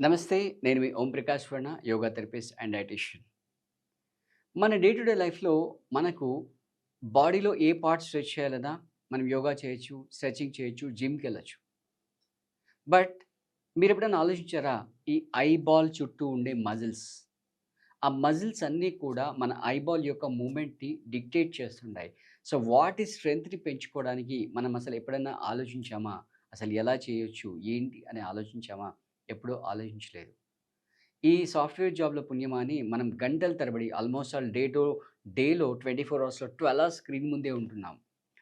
నమస్తే నేను మీ Om Prakash Varna yoga therapist and dietitian. మన డే టు డే లైఫ్లో మనకు బాడీలో ఏ పార్ట్ స్ట్రెచ్ చేయాలన్నా మనం యోగా చేయొచ్చు స్ట్రెచింగ్ చేయొచ్చు జిమ్కి వెళ్ళచ్చు. బట్ మీరు ఎప్పుడైనా ఆలోచించారా ఈ ఐబాల్ చుట్టూ ఉండే మజిల్స్? ఆ మజిల్స్ అన్నీ కూడా మన ఐబాల్ యొక్క మూమెంట్ని డిక్టేట్ చేస్తుంటాయి. సో వాటి స్ట్రెంగ్త్ని పెంచుకోవడానికి మనం అసలు ఎప్పుడైనా ఆలోచించామా? అసలు ఎలా చేయొచ్చు? ఏంటి అని ఆలోచించామా? ఎప్పుడూ ఆలోచించలేదు. ఈ సాఫ్ట్వేర్ జాబ్లో పుణ్యమాని మనం గంటల తరబడి ఆల్మోస్ట్ ఆల్ డే టు డేలో ట్వంటీ ఫోర్ అవర్స్లో ట్వెల్వ్ అవర్స్ స్క్రీన్ ముందే ఉంటున్నాం.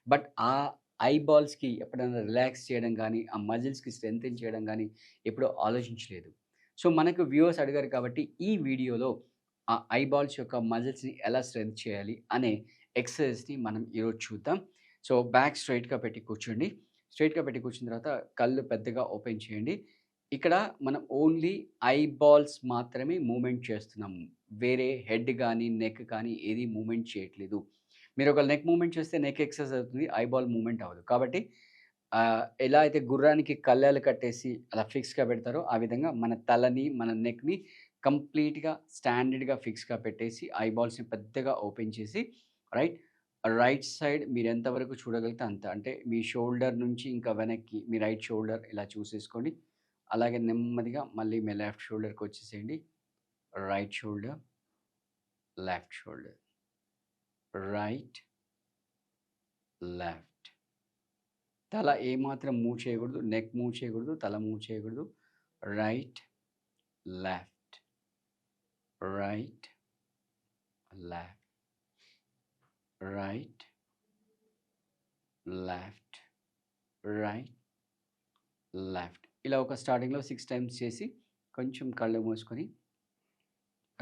బట్ ఆ ఐబాల్స్కి ఎప్పుడైనా రిలాక్స్ చేయడం కానీ ఆ మజిల్స్కి స్ట్రెంగ్ చేయడం కానీ ఎప్పుడూ ఆలోచించలేదు. సో మనకు వ్యూవర్స్ అడిగారు కాబట్టి ఈ వీడియోలో ఆ ఐబాల్స్ యొక్క మజిల్స్ని ఎలా స్ట్రెంగ్ చేయాలి అనే ఎక్సర్సైజ్ని మనం ఈరోజు చూద్దాం. సో బ్యాక్ స్ట్రైట్గా పెట్టి కూర్చోండి. స్ట్రైట్గా పెట్టి కూర్చున్న తర్వాత కళ్ళు పెద్దగా ఓపెన్ చేయండి. ఇక్కడ మనం ఓన్లీ ఐబాల్స్ మాత్రమే మూమెంట్ చేస్తున్నాం. వేరే హెడ్ కానీ నెక్ కానీ ఏది మూమెంట్ చేయట్లేదు. మీరు ఒక నెక్ మూమెంట్ చేస్తే నెక్ ఎక్సర్సైజ్ అవుతుంది ఐబాల్ మూమెంట్ అవ్వదు. కాబట్టి ఎలా అయితే గుర్రానికి కళ్ళాలు కట్టేసి అలా ఫిక్స్గా పెడతారో ఆ విధంగా మన తలని మన నెక్ని కంప్లీట్గా స్టాండర్డ్గా ఫిక్స్గా పెట్టేసి ఐబాల్స్ని పెద్దగా ఓపెన్ చేసి రైట్ రైట్ సైడ్ మీరు ఎంతవరకు చూడగలిగితే అంత. అంటే మీ షోల్డర్ నుంచి ఇంకా వెనక్కి మీ రైట్ షోల్డర్ ఇలా చూసేసుకోండి. అలాగే నెమ్మదిగా మళ్ళీ మీ లెఫ్ట్ షోల్డర్కి వచ్చేసేయండి. Right shoulder left shoulder. Right left. తల ఏమాత్రం మూవ్ చేయకూడదు నెక్ మూవ్ చేయకూడదు తల మూవ్ చేయకూడదు. Right left. Right left. Right left. Right left. ఇలా ఒక స్టార్టింగ్లో సిక్స్ టైమ్స్ చేసి కొంచెం కళ్ళు మూసుకొని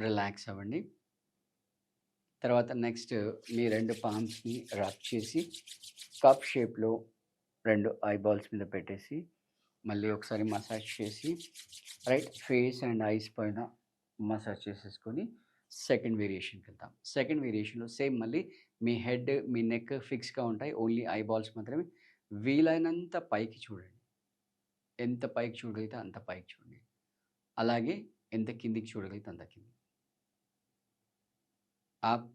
రిలాక్స్ అవ్వండి. తర్వాత నెక్స్ట్ మీ రెండు పామ్స్ని రబ్ చేసి కప్ షేప్లో రెండు ఐబాల్స్ మీద పెట్టేసి మళ్ళీ ఒకసారి మసాజ్ చేసి రైట్ ఫేస్ అండ్ ఐస్ పైన మసాజ్ చేసేసుకొని సెకండ్ వేరియేషన్కి వెళ్తాం. సెకండ్ వేరియేషన్లో సేమ్ మళ్ళీ మీ హెడ్ మీ నెక్ ఫిక్స్గా ఉంటాయి. ఓన్లీ ఐబాల్స్ మాత్రమే. వీలైనంత పైకి చూడండి. ఎంత పైకి చూడగలిగితే అంత పైకి చూడండి. అలాగే ఎంత కిందికి చూడగలిగితే అంత కింది up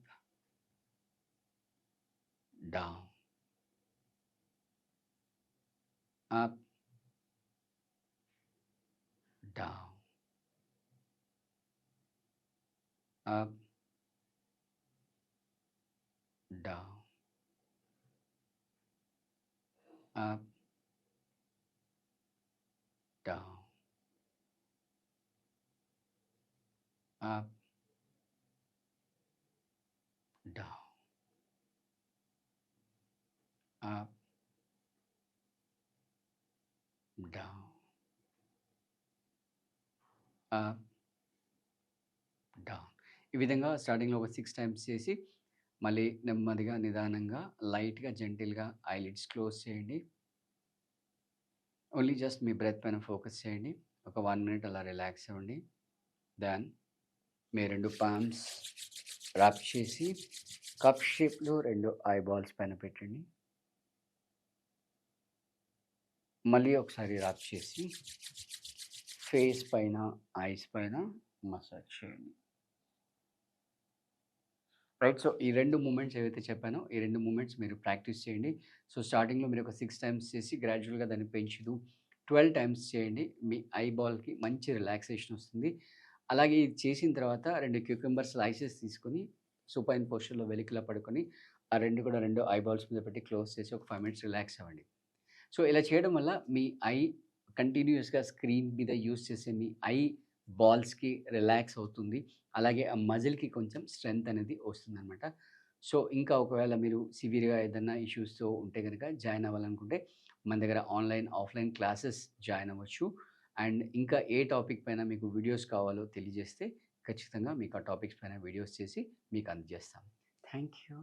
down. Up down. Up down. Up down, up, down, up, down, up, down ఈ విధంగా స్టార్టింగ్లో ఒక సిక్స్ టైమ్స్ చేసి మళ్ళీ నెమ్మదిగా నిదానంగా లైట్గా జెంటిల్గా ఐలిడ్స్ క్లోజ్ చేయండి. ఓన్లీ జస్ట్ మీ బ్రెత్ పైన ఫోకస్ చేయండి. ఒక వన్ మినిట్ అలా రిలాక్స్ అవ్వండి. దెన్ మీ రెండు పామ్స్ ర్యాప్ చేసి కప్ షేప్లో రెండు ఐ బాల్స్ పైన పెట్టండి. మళ్ళీ ఒకసారి ర్యాప్ చేసి ఫేస్ పైన ఐస్ పైన మసాజ్ చేయండి. రైట్ సో ఈ రెండు మూమెంట్స్ ఏవైతే చెప్పానో ఈ రెండు మూమెంట్స్ మీరు ప్రాక్టీస్ చేయండి. సో స్టార్టింగ్లో మీరు ఒక సిక్స్ టైమ్స్ చేసి గ్రాడ్యువల్గా దాన్ని పెంచుతూ ట్వెల్వ్ టైమ్స్ చేయండి. మీ ఐ బాల్కి మంచి రిలాక్సేషన్ వస్తుంది. అలాగే ఇది చేసిన తర్వాత రెండు క్యూకంబర్ స్లైసెస్ తీసుకొని సూపైన్ పోస్టర్లో వెలికిలా పడుకొని ఆ రెండు కూడా రెండు ఐ బాల్స్ మీద పెట్టి క్లోజ్ చేసి ఒక ఫైవ్ మినిట్స్ రిలాక్స్ అవ్వండి. సో ఇలా చేయడం వల్ల మీ ఐ కంటిన్యూస్గా స్క్రీన్ మీద యూస్ చేసే మీ ఐ బాల్స్కి రిలాక్స్ అవుతుంది. అలాగే ఆ మజిల్కి కొంచెం స్ట్రెంగ్త్ అనేది వస్తుంది అనమాట సో ఇంకా ఒకవేళ మీరు సివియర్గా ఏదైనా ఇష్యూస్తో ఉంటే కనుక జాయిన్ అవ్వాలనుకుంటే మన దగ్గర ఆన్లైన్ ఆఫ్లైన్ క్లాసెస్ జాయిన్ అవ్వచ్చు. అండ్ ఇంకా ఏ టాపిక్ పైన మీకు వీడియోస్ కావాలో తెలియజేస్తే ఖచ్చితంగా మీకు ఆ టాపిక్స్ పైన వీడియోస్ చేసి మీకు అందజేస్తాం. Thank you